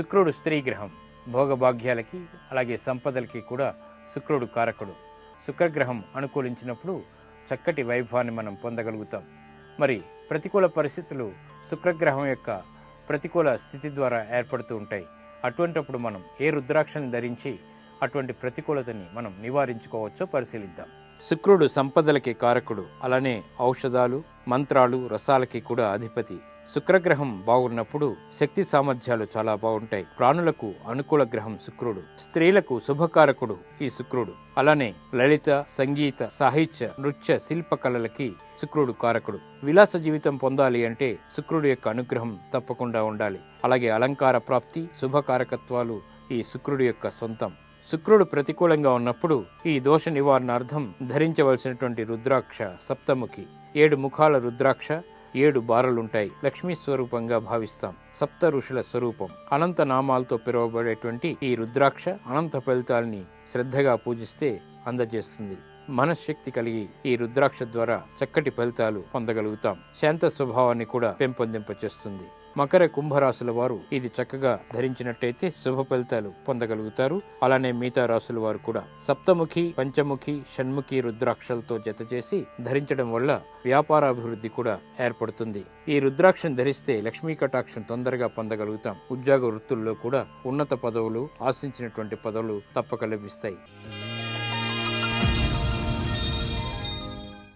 శుక్రుడు స్త్రీ గ్రహం. భోగభాగ్యాలకి అలాగే సంపదలకి కూడా శుక్రుడు కారకుడు. శుక్రగ్రహం అనుకూలించినప్పుడు చక్కటి వైభవాన్ని మనం పొందగలుగుతాం. మరి ప్రతికూల పరిస్థితులు శుక్రగ్రహం యొక్క ప్రతికూల స్థితి ద్వారా ఏర్పడుతూ ఉంటాయి. అటువంటప్పుడు మనం ఏ రుద్రాక్షని ధరించి అటువంటి ప్రతికూలతని మనం నివారించుకోవచ్చో పరిశీలిద్దాం. శుక్రుడు సంపదలకి కారకుడు. అలానే ఔషధాలు మంత్రాలు రసాలకి కూడా అధిపతి. శుక్రగ్రహం బాగున్నప్పుడు శక్తి సామర్థ్యాలు చాలా బాగుంటాయి. ప్రాణులకు అనుకూల గ్రహం శుక్రుడు. స్త్రీలకు శుభకారకుడు ఈ శుక్రుడు. అలానే లలిత సంగీత సాహిత్య నృత్య శిల్ప కళలకి శుక్రుడు కారకుడు. విలాస జీవితం పొందాలి అంటే శుక్రుడు యొక్క అనుగ్రహం తప్పకుండా ఉండాలి. అలాగే అలంకార ప్రాప్తి శుభకారకత్వాలు ఈ శుక్రుడు యొక్క సొంతం. శుక్రుడు ప్రతికూలంగా ఉన్నప్పుడు ఈ దోష నివారణార్థం ధరించవలసినటువంటి రుద్రాక్ష సప్తముఖి ఏడు ముఖాల రుద్రాక్ష ఏడు బారలుంటాయి. లక్ష్మీ స్వరూపంగా భావిస్తాం. సప్త ఋషుల స్వరూపం. అనంత నామాలతో పిలువబడేటువంటి ఈ రుద్రాక్ష అనంత ఫలితాల్ని శ్రద్ధగా పూజిస్తే అందజేస్తుంది. మనశ్శక్తి కలిగి ఈ రుద్రాక్ష ద్వారా చక్కటి ఫలితాలు పొందగలుగుతాం. శాంత స్వభావాన్ని కూడా పెంపొందింపచేస్తుంది. మకర కుంభరాశుల వారు ఇది చక్కగా ధరించినట్టయితే శుభ ఫలితాలు పొందగలుగుతారు. అలానే మిగతా రాశుల వారు కూడా సప్తముఖి పంచముఖి షణ్ముఖి రుద్రాక్షలతో జత చేసి ధరించడం వల్ల వ్యాపారాభివృద్ధి కూడా ఏర్పడుతుంది. ఈ రుద్రాక్షను ధరిస్తే లక్ష్మీ కటాక్షం తొందరగా పొందగలుగుతాం. ఉద్యోగ వృత్తుల్లో కూడా ఉన్నత పదవులు ఆశించినటువంటి పదవులు తప్పక లభిస్తాయి.